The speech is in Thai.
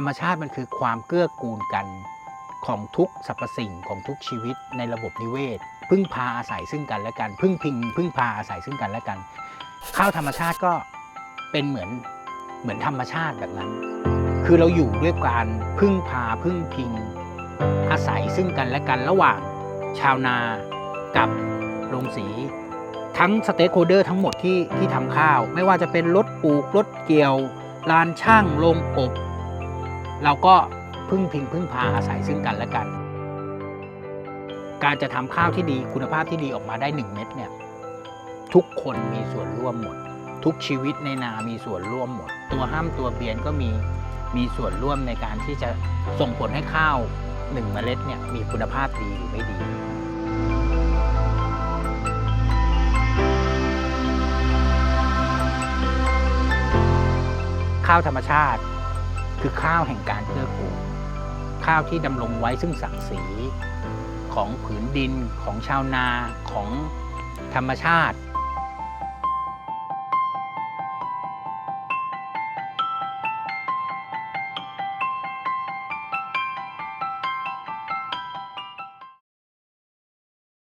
ธรรมชาติมันคือความเกื้อกูลกันของทุกสรรพสิ่งของทุกชีวิตในระบบนิเวศ พึ่งพาอาศัยซึ่งกันและกันพึ่งพิง พึ่งพาอาศัยซึ่งกันและกัน ข้าวธรรมชาติก็เป็นเหมือนเหมือนธรรมชาติแบบนั้น คือเราอยู่ด้วยการพึ่งพาพึ่งพิง อาศัยซึ่งกันและกันระหว่างชาวนากับโรงสี ทั้งสเต็กโฮเดอร์ทั้งหมดที่ที่ทำข้าว ไม่ว่าจะเป็นรถปลูกรถเกี่ยวลานช่างโรงอบ เราก็พึ่งพิงพึ่งพาอาศัยซึ่งกันและกัน การจะทำข้าวที่ดีคุณภาพที่ดีออกมาได้ 1 เม็ดเนี่ยทุกคนมีส่วนร่วมหมด ทุกชีวิตในนามีส่วนร่วมหมด ตัวห้ามตัวเบียนก็มีมีส่วนร่วมในการที่จะส่งผลให้ข้าวหนึ่งเมล็ดเนี่ยมีคุณภาพดีหรือไม่ดีข้าวธรรมชาติ คือข้าวแห่งการเกื้อกูลข้าวที่ดำรงไว้ซึ่งศักดิ์ศรีของผืนดินของชาวนาของธรรมชาติ